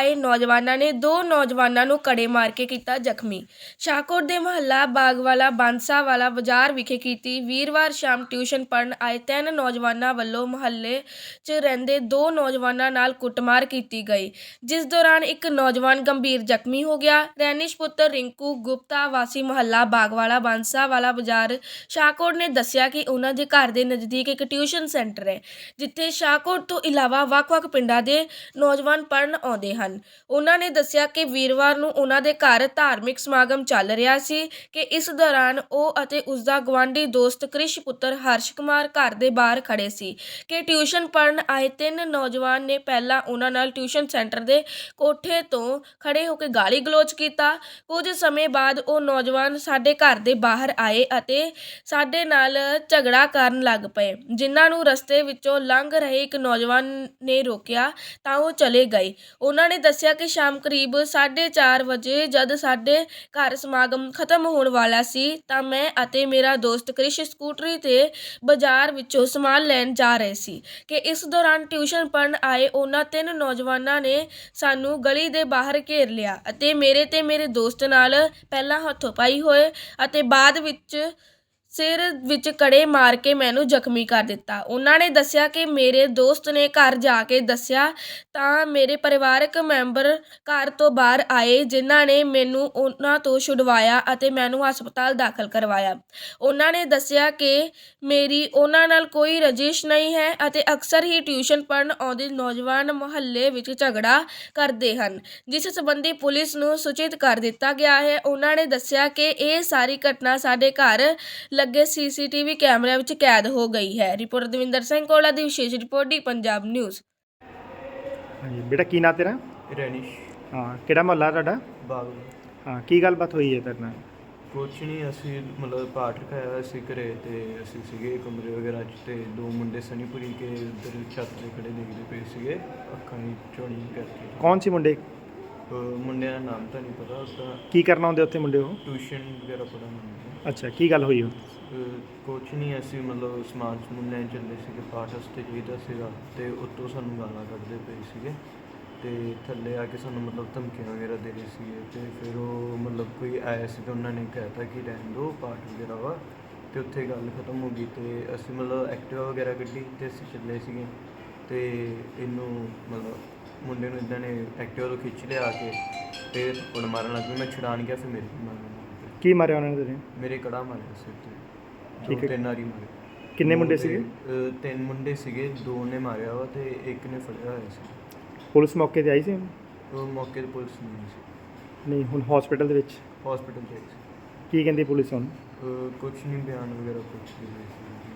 ਆਏ ਨੌਜਵਾਨਾਂ ਨੇ ਦੋ ਨੌਜਵਾਨਾਂ ਨੂੰ ਕੜੇ ਮਾਰ ਕੇ ਕੀਤਾ ਜ਼ਖਮੀ। ਸ਼ਾਹਕੋਟ ਦੇ ਮਹੱਲਾ ਬਾਗਵਾਲਾ ਬਾਂਸਾ ਵਾਲਾ ਬਾਜ਼ਾਰ ਵਿਖੇ ਕੀਤੀ ਵੀਰਵਾਰ ਸ਼ਾਮ ਟਿਊਸ਼ਨ ਪੜ੍ਹਨ ਆਏ ਤਿੰਨ ਨੌਜਵਾਨਾਂ ਵੱਲੋਂ ਮਹੱਲੇ 'ਚ ਰਹਿੰਦੇ ਦੋ ਨੌਜਵਾਨਾਂ ਨਾਲ ਕੁੱਟਮਾਰ ਕੀਤੀ ਗਈ, ਜਿਸ ਦੌਰਾਨ ਇੱਕ ਨੌਜਵਾਨ ਗੰਭੀਰ ਜ਼ਖਮੀ ਹੋ ਗਿਆ। ਰੈਨਿਸ਼ ਪੁੱਤਰ ਰਿੰਕੂ ਗੁਪਤਾ ਵਾਸੀ ਮਹੱਲਾ ਬਾਗਵਾਲਾ ਬਾਂਸਾ ਵਾਲਾ ਬਾਜ਼ਾਰ ਸ਼ਾਹਕੋਟ ਨੇ ਦੱਸਿਆ ਕਿ ਉਹਨਾਂ ਦੇ ਘਰ ਦੇ ਨਜ਼ਦੀਕ ਇੱਕ ਟਿਊਸ਼ਨ ਸੈਂਟਰ ਹੈ, ਜਿੱਥੇ ਸ਼ਾਹਕੋਟ ਤੋਂ ਇਲਾਵਾ ਵੱਖ-ਵੱਖ ਪਿੰਡਾਂ ਦੇ ਨੌਜਵਾਨ ਪੜ੍ਹਨ ਆਉਂਦੇ ਹਨ। ਉਹਨਾਂ ਨੇ ਦੱਸਿਆ ਕਿ ਵੀਰਵਾਰ ਨੂੰ ਉਹਨਾਂ ਦੇ ਘਰ ਧਾਰਮਿਕ ਸਮਾਗਮ ਚੱਲ ਰਿਹਾ ਸੀ ਕਿ ਇਸ ਦੌਰਾਨ ਉਹ ਅਤੇ ਉਸ ਦਾ ਗਵਾਂਢੀ ਦੋਸਤ ਕ੍ਰਿਸ਼ ਪੁੱਤਰ ਹਰਸ਼ ਕੁਮਾਰ ਘਰ ਦੇ ਬਾਹਰ ਖੜੇ ਸੀ। ਕਿ ਟਿਊਸ਼ਨ ਪੜ੍ਹਨ ਆਏ ਤਿੰਨ ਨੌਜਵਾਨ ਨੇ ਪਹਿਲਾਂ ਉਹਨਾਂ ਨਾਲ ਟਿਊਸ਼ਨ ਸੈਂਟਰ ਦੇ ਕੋਠੇ ਤੋਂ ਖੜੇ ਹੋ ਕੇ ਗਾਲੀ ਗਲੋਚ ਕੀਤਾ। ਕੁਝ ਸਮੇਂ ਬਾਅਦ ਉਹ ਨੌਜਵਾਨ ਸਾਡੇ ਘਰ ਦੇ ਬਾਹਰ ਆਏ ਅਤੇ ਸਾਡੇ ਨਾਲ ਝਗੜਾ ਕਰਨ ਲੱਗ ਪਏ, ਜਿਨ੍ਹਾਂ ਨੂੰ ਰਸਤੇ ਵਿੱਚੋਂ ਲੰਘ ਰਹੇ ਇੱਕ ਨੌਜਵਾਨ ਨੇ ਰੋਕਿਆ ਤਾਂ ਉਹ ਚਲੇ ਗਏ। ਉਹਨਾਂ ਨੇ ਦੱਸਿਆ ਕਿ ਸ਼ਾਮ ਕਰੀਬ 4:30 ਵਜੇ ਜਦ ਸਾਡੇ ਘਰ ਸਮਾਗਮ ਖਤਮ ਹੋਣ ਵਾਲਾ ਸੀ ਤਾਂ ਮੈਂ ਅਤੇ ਮੇਰਾ ਦੋਸਤ ਕ੍ਰਿਸ਼ ਸਕੂਟਰੀ ਤੇ ਬਾਜ਼ਾਰ ਵਿੱਚੋਂ ਸਮਾਨ ਲੈਣ ਜਾ ਰਹੇ ਸੀ ਕਿ ਇਸ ਦੌਰਾਨ ਟਿਊਸ਼ਨ ਪੜ੍ਹਨ ਆਏ ਉਹਨਾਂ ਤਿੰਨ ਨੌਜਵਾਨਾਂ ਨੇ ਸਾਨੂੰ ਗਲੀ ਦੇ ਬਾਹਰ ਘੇਰ ਲਿਆ ਅਤੇ ਮੇਰੇ ਤੇ ਮੇਰੇ ਦੋਸਤ ਨਾਲ ਪਹਿਲਾਂ ਹੱਥੋਂ ਪਾਈ ਹੋਏ ਅਤੇ ਬਾਅਦ ਵਿੱਚ ਸਿਰ ਵਿੱਚ ਕੜੇ ਮਾਰ ਕੇ ਮੈਨੂੰ ਜ਼ਖਮੀ ਕਰ ਦਿੱਤਾ। ਉਹਨਾਂ ਨੇ ਦੱਸਿਆ ਕਿ ਮੇਰੇ ਦੋਸਤ ਨੇ ਘਰ ਜਾ ਕੇ ਦੱਸਿਆ, ਤਾਂ ਮੇਰੇ ਪਰਿਵਾਰਕ ਮੈਂਬਰ ਘਰ ਤੋਂ ਬਾਹਰ ਆਏ, ਜਿਨ੍ਹਾਂ ਨੇ ਮੈਨੂੰ ਉਹਨਾਂ ਤੋਂ ਛੁਡਵਾਇਆ ਅਤੇ ਮੈਨੂੰ ਹਸਪਤਾਲ ਦਾਖਲ ਕਰਵਾਇਆ। ਉਹਨਾਂ ਨੇ ਦੱਸਿਆ ਕਿ ਮੇਰੀ ਉਹਨਾਂ ਨਾਲ ਕੋਈ ਰਜਿਸ਼ ਨਹੀਂ ਹੈ ਅਤੇ ਅਕਸਰ ਹੀ ਟਿਊਸ਼ਨ ਪੜ੍ਹਨ ਆਉਂਦੇ ਨੌਜਵਾਨ ਮੁਹੱਲੇ ਵਿੱਚ ਝਗੜਾ ਕਰਦੇ ਹਨ, ਜਿਸ ਸੰਬੰਧੀ ਪੁਲਿਸ ਨੂੰ ਸੂਚਿਤ ਕਰ ਦਿੱਤਾ ਗਿਆ ਹੈ। ਉਹਨਾਂ ਨੇ ਦੱਸਿਆ ਕਿ ਇਹ ਸਾਰੀ ਘਟਨਾ ਸਾਡੇ ਘਰ ਲੱਗੇ ਸੀਸੀਟੀਵੀ ਕੈਮਰਿਆਂ ਵਿੱਚ ਕੈਦ ਹੋ ਗਈ ਹੈ। ਰਿਪੋਰਟ ਦਵਿੰਦਰ ਸਿੰਘ ਕੋਲਾ ਦੀ ਵਿਸ਼ੇਸ਼ ਰਿਪੋਰਟ ਡੀ ਪੰਜਾਬ ਨਿਊਜ਼। ਹਾਂਜੀ ਬੇਟਾ ਕੀ ਨਾਂ ਤੇਰਾ? ਰੈਨਿਸ਼। ਹਾਂ ਕਿਹੜਾ ਮੁਹੱਲਾ ਤੁਹਾਡਾ? ਬਾਗ ਹਾਂ ਕੀ ਗੱਲਬਾਤ ਹੋਈ ਹੈ ਤੇਰੇ ਨਾਲ? ਕੁਛ ਨਹੀਂ ਅਸੀਂ ਮਤਲਬ ਪਾਠ ਰਖਾਇਆ ਸੀ ਘਰੇ ਤੇ ਅਸੀਂ ਸੀਗੇ ਕਮਰੇ ਵਗੈਰਾ 'ਚ ਤੇ ਦੋ ਮੁੰਡੇ ਸਨੀਪੁਰੀ ਕੇ ਉੱਧਰ ਛੱਤ ਤੇ ਖੜੇ ਦੇਖਦੇ ਪਏ ਸੀਗੇ ਅੱਖਾਂ ਦੀ ਚੋਣੀ ਕਰਕੇ ਕੌਣ ਸੀ ਮੁੰਡੇ? ਅਹ ਮੁੰਡਿਆਂ ਦਾ ਨਾਮ ਤਾਂ ਨਹੀਂ ਪਤਾ ਉਸਦਾ। ਕੀ ਕਰਨ ਆਉਂਦੇ ਉੱਥੇ ਮੁੰਡੇ ਉਹ? ਟਿਊਸ਼ਨ ਵਗੈਰਾ ਪੜ੍ਹਨ ਅੱਛਾ, ਕੀ ਗੱਲ ਹੋਈ ਉਹ ਕੁਛ ਨਹੀਂ ਅਸੀਂ ਮਤਲਬ ਸਮਾਨ ਸਮੂਨ ਲੈਣ ਚੱਲੇ ਸੀਗੇ, ਪਾਠ ਵਾਸਤੇ ਚਾਹੀਦਾ ਸੀਗਾ ਤੇ ਉੱਤੋਂ ਸਾਨੂੰ ਗਾਲਾਂ ਕੱਢਦੇ ਪਏ ਸੀਗੇ ਤੇ ਥੱਲੇ ਆ ਕੇ ਸਾਨੂੰ ਮਤਲਬ ਧਮਕੀਆਂ ਵਗੈਰਾ ਦੇ ਰਹੇ ਸੀਗੇ ਤੇ ਫਿਰ ਉਹ ਮਤਲਬ ਕੋਈ ਆਇਆ ਸੀ ਤੇ ਉਹਨਾਂ ਨੇ ਕਹਿਤਾ ਕਿ ਰਹਿਣ ਦਿਓ, ਪਾਠ ਵਗੈਰਾ ਵਾ ਤੇ ਉੱਥੇ ਗੱਲ ਖਤਮ ਹੋ ਗਈ ਤੇ ਅਸੀਂ ਮਤਲਬ ਐਕਟਿਵਾ ਵਗੈਰਾ ਕੱਢੀ ਤੇ ਅਸੀਂ ਚੱਲੇ ਸੀਗੇ ਤੇ ਇਹਨੂੰ ਮਤਲਬ ਮੁੰਡੇ ਨੂੰ ਇਦਾਂ ਨੇ ਐਕਟਿਵਾ ਤੋਂ ਖਿੱਚ ਲਿਆ ਆ ਕੇ ਤੇ ਥੱਪੜ ਮਾਰਨ ਲੱਗ ਪਈ, ਮੈਂ ਛਡਾਣ ਗਿਆ ਫਿਰ ਮੇਰੇ ਤੇ ਮਾਰਨ। ਕੀ ਮਾਰਿਆ ਉਹਨਾਂ ਨੇ ਤੇਰੇ ਮੇਰੇ ਕੜਾ ਮਾਰਿਆ ਸਿਰ ਤੇ। ਠੀਕ ਹੈ। ਤਿੰਨ ਵਾਰੀ ਮਾਰੇ। ਕਿੰਨੇ ਦੋ ਮੁੰਡੇ ਤੇ, ਸੀਗੇ? ਤਿੰਨ ਮੁੰਡੇ ਸੀਗੇ ਦੋ ਨੇ ਮਾਰਿਆ ਵਾ ਤੇ ਇੱਕ ਨੇ ਫੜਿਆ ਹੋਇਆ ਸੀ। ਪੁਲਿਸ ਮੌਕੇ ਤੇ ਆਈ ਸੀ? ਉਹ ਮੌਕੇ ਤੇ ਪੁਲਿਸ ਨਹੀਂ ਸੀ। ਨਹੀਂ ਹੁਣ ਹਸਪੀਟਲ ਦੇ ਵਿੱਚ? ਹਸਪੀਟਲ ਚ ਆਈ ਸੀ। ਕੀ ਕਹਿੰਦੀ ਪੁਲਿਸ ਹੁਣ? ਕੁਛ ਨਹੀਂ ਬਿਆਨ ਵਗੈਰਾ ਕੁਛ ਨਹੀਂ ਸੀ।